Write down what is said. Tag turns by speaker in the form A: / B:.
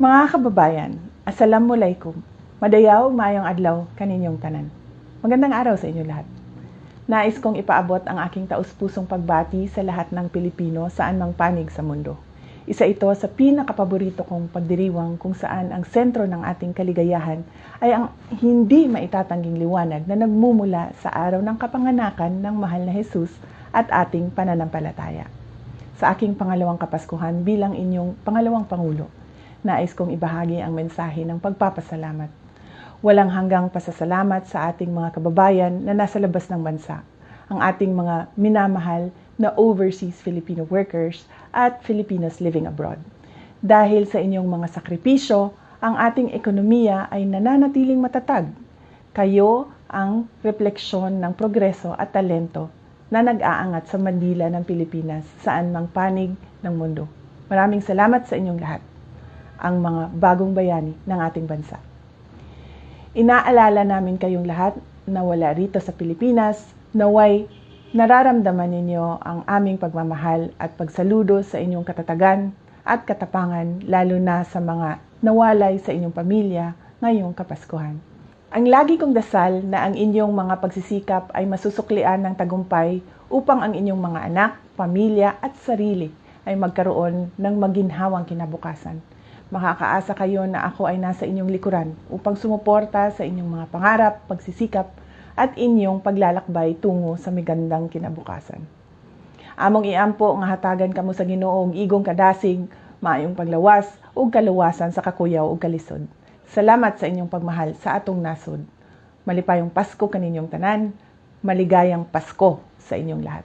A: Mga kababayan, Assalamualaikum. Madayaw, mayong adlaw, kaninyong tanan. Magandang araw sa inyo lahat. Nais kong ipaabot ang aking taus-pusong pagbati sa lahat ng Pilipino saan mang panig sa mundo. Isa ito sa pinakapaborito kong pagdiriwang kung saan ang sentro ng ating kaligayahan ay ang hindi maitatangging liwanag na nagmumula sa araw ng kapanganakan ng mahal na Jesus at ating pananampalataya. Sa aking pangalawang kapaskuhan bilang inyong pangalawang pangulo, nais kong ibahagi ang mensahe ng pagpapasalamat. Walang hanggang pasasalamat sa ating mga kababayan na nasa labas ng bansa, ang ating mga minamahal na overseas Filipino workers at Filipinos living abroad. Dahil sa inyong mga sakripisyo, ang ating ekonomiya ay nananatiling matatag. Kayo ang refleksyon ng progreso at talento na nag-aangat sa Mandila ng Pilipinas saan mang panig ng mundo. Maraming salamat sa inyong lahat, ang mga bagong bayani ng ating bansa. Inaalala namin kayong lahat na wala rito sa Pilipinas, naway nararamdaman ninyo ang aming pagmamahal at pagsaludo sa inyong katatagan at katapangan lalo na sa mga nawalay sa inyong pamilya ngayong Kapaskuhan. Ang lagi kong dasal na ang inyong mga pagsisikap ay masusuklian ng tagumpay upang ang inyong mga anak, pamilya at sarili ay magkaroon ng maginhawang kinabukasan. Makakaasa kayo na ako ay nasa inyong likuran upang sumuporta sa inyong mga pangarap, pagsisikap at inyong paglalakbay tungo sa migandang kinabukasan. Among iampo nga hatagan kamo sa Ginoo og igong kadasig, maayong paglawas ug kaluwasan sa kakuyaw ug kalisod. Salamat sa inyong pagmahal sa atong nasod. Malipayong Pasko kaninyong tanan, maligayang Pasko sa inyong lahat.